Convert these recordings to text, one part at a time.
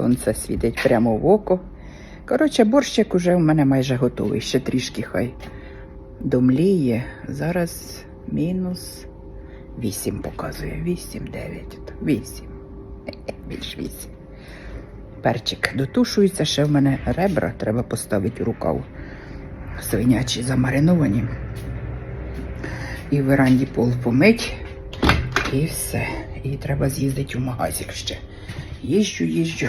сонце світить прямо в око. Коротше, борщик уже у мене майже готовий. Ще трішки хай домліє. Зараз мінус 8 показує. 8, 9, 8. Більш 8. Перчик дотушується, ще в мене ребра, треба поставити у рукав. Свинячі замариновані. І в веранді пол помить. І все. І треба з'їздити в магазик ще. Їжджу, їжджу.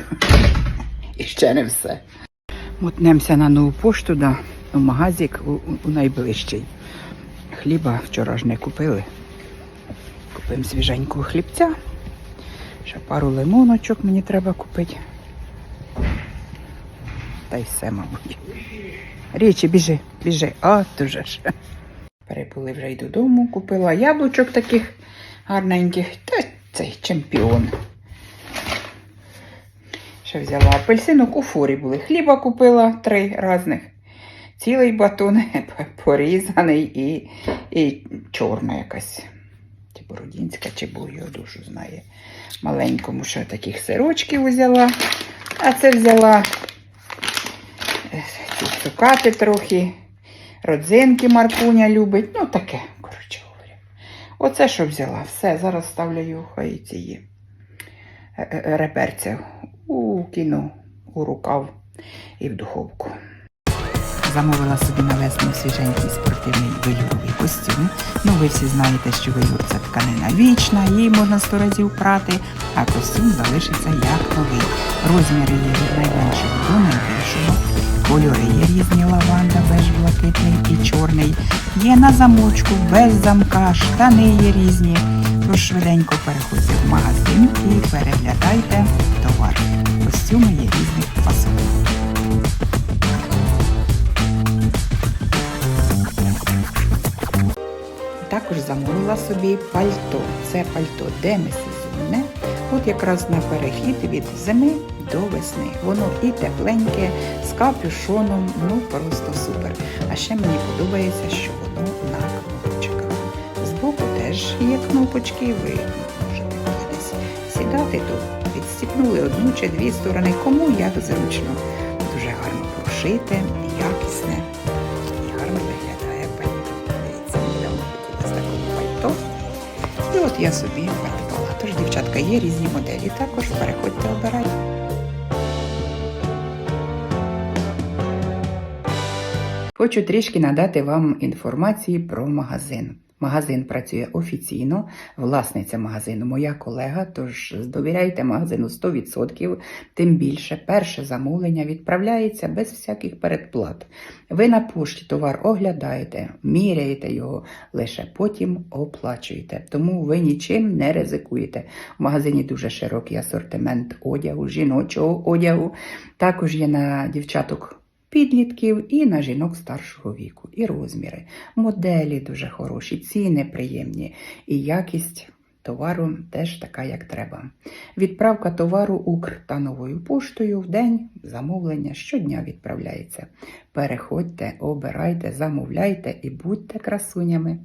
І ще не все. Мотнемося на нову пошту, да, у магазик у, у- найближчий. Хліба вчора ж не купили. Купимо свіженького хлібця. Ще пару лимоночок мені треба купити. Та й все, мабуть. Річі, біжи, біжи. А, дуже ж. Перебули вже й додому, купила яблучок таких гарненьких. Та цей чемпіон. Ще взяла апельсинок у форі були. Хліба купила три різних. Цілий батон порізаний і, і чорна якась. Чи бородінська, чи бою душу знає. Маленькому ще таких сирочків взяла. А це взяла е, цукати трохи. Родзинки Маркуня любить. Ну, таке, коротше говоря. Оце що взяла. Все, зараз ставлю хай ці е, е, реберця у кіно, у рукав і в духовку. Замовила собі на весну свіженький спортивний вельюровий костюм. Ну, ви всі знаєте, що вельюр це тканина вічна, її можна сто разів прати, а костюм залишиться як новий. Розміри є від найменшого до найбільшого. Кольори є різні лаванда, беж блакитний і чорний. Є на замочку, без замка, штани є різні. Тож швиденько переходьте в магазин і переглядайте товар. Костюми є різних фасонів. Також замовила собі пальто. Це пальто демисезонне. От якраз на перехід від зими до весни. Воно і тепленьке, з капюшоном, ну просто супер. А ще мені подобається, що воно на кнопочках. Збоку теж є кнопочки, ви можете десь сідати тут. Відстіпнули одну чи дві сторони, кому як зручно. Дуже гарно прошите, якісне і гарно виглядає пальто. І от я собі придбала. Тож, дівчатка, є різні моделі. Також переходьте, обирайте. Хочу трішки надати вам інформації про магазин. Магазин працює офіційно, власниця магазину моя колега, тож довіряйте магазину 100%, тим більше перше замовлення відправляється без всяких передплат. Ви на пошті товар оглядаєте, міряєте його, лише потім оплачуєте. Тому ви нічим не ризикуєте. В магазині дуже широкий асортимент одягу, жіночого одягу. Також є на дівчаток підлітків і на жінок старшого віку. І розміри. Моделі дуже хороші, ціни приємні і якість. Товару теж така, як треба. Відправка товару Укр та новою поштою в день замовлення щодня відправляється. Переходьте, обирайте, замовляйте і будьте красунями.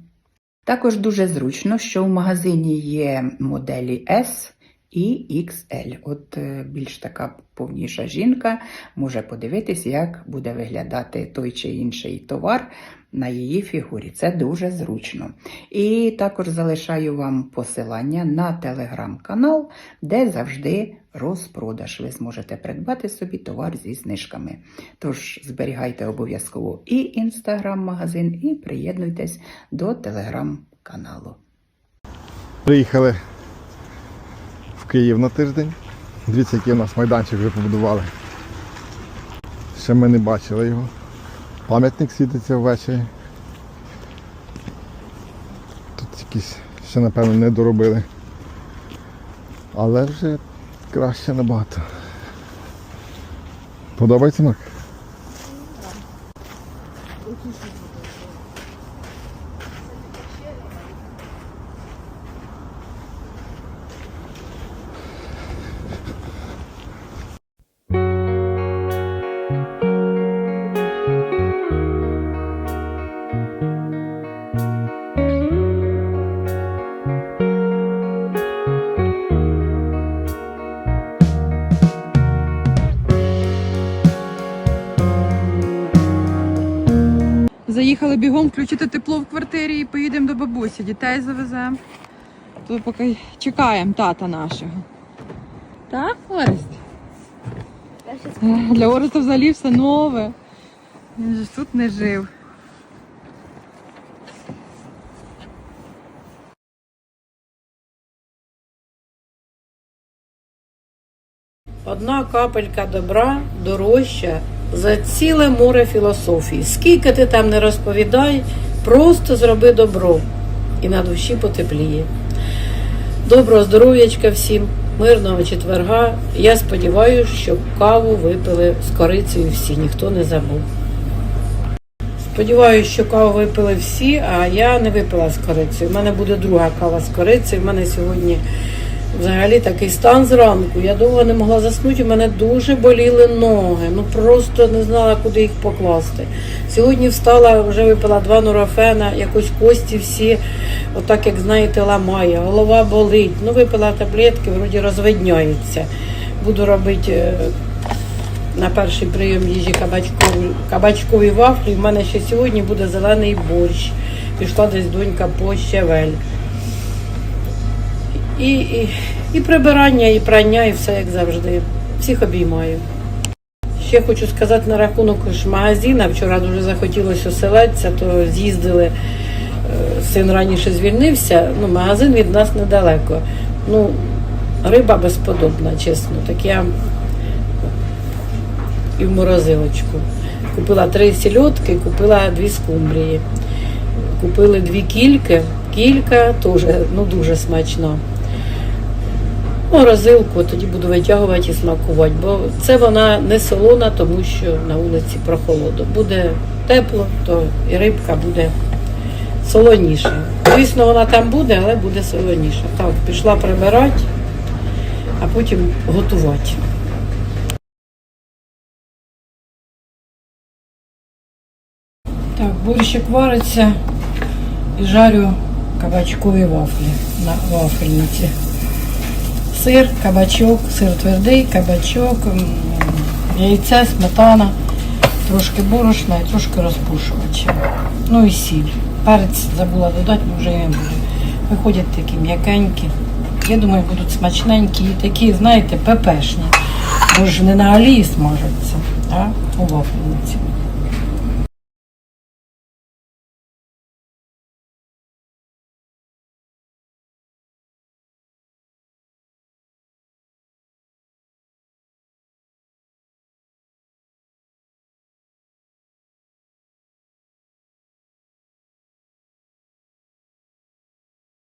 Також дуже зручно, що в магазині є моделі S і XL. От е, більш така повніша жінка може подивитись, як буде виглядати той чи інший товар на її фігурі. Це дуже зручно. І також залишаю вам посилання на телеграм-канал, де завжди розпродаж. Ви зможете придбати собі товар зі знижками. Тож зберігайте обов'язково і інстаграм-магазин, і приєднуйтесь до телеграм-каналу. Приїхали Київ на тиждень. Дивіться, який у нас майданчик вже побудували. Ще ми не бачили його. Пам'ятник світиться ввечері. Тут якісь ще напевно не доробили. Але вже краще набагато. Подобається Марк? Бігом включити тепло в квартирі і поїдемо до бабусі. Дітей завеземо. Тут поки чекаємо тата нашого. Так, Орест? Для Ореста взагалі все нове. Він же тут не жив. Одна капелька добра дорожча за ціле море філософії. Скільки ти там не розповідай, просто зроби добро і на душі потепліє. Доброго здоров'ячка всім, мирного четверга. Я сподіваюся, що каву випили з корицею всі, ніхто не забув. Сподіваюся, що каву випили всі, а я не випила з корицею. У мене буде друга кава з корицею. У мене сьогодні взагалі такий стан зранку. Я довго не могла заснути. У мене дуже боліли ноги. Ну просто не знала, куди їх покласти. Сьогодні встала, вже випила два нурофена, якось кості всі, отак як знаєте, ламає. Голова болить. Ну, випила таблетки, вроді розвидняється. Буду робити. е, на перший прийом їжі кабачкові, кабачкові вафлі. У мене ще сьогодні буде зелений борщ. Пішла десь донька по щавель. І, і, і прибирання, і прання, і все як завжди. Всіх обіймаю. Ще хочу сказати на рахунок ж магазина. Вчора дуже захотілося оселедця, то з'їздили. е, Син раніше звільнився. Ну, магазин від нас недалеко. Ну, риба безподобна, чесно. Так я і в морозилочку. Купила три сільотки, купила дві скумбрії. Купили дві кільки. Кілька теж ну, дуже смачно. Морозилку тоді буду витягувати і смакувати, бо це вона не солона, тому що на вулиці прохолодно. Буде тепло, то і рибка буде солоніша. Звісно, вона там буде, але буде солоніша. Так, пішла прибирати, а потім готувати. Так, борщик вариться і жарю кабачкові вафлі на вафельниці. Сир, кабачок, сир твердий, кабачок, яйце, сметана, трошки борошна і трошки розпушувача. Ну і сіль. Перець забула додати, бо вже не буде. Виходять такі м'якенькі. Я думаю, будуть смачненькі і такі, знаєте, пепешні. Бо ж не на олії смажаться, а у вафельниці.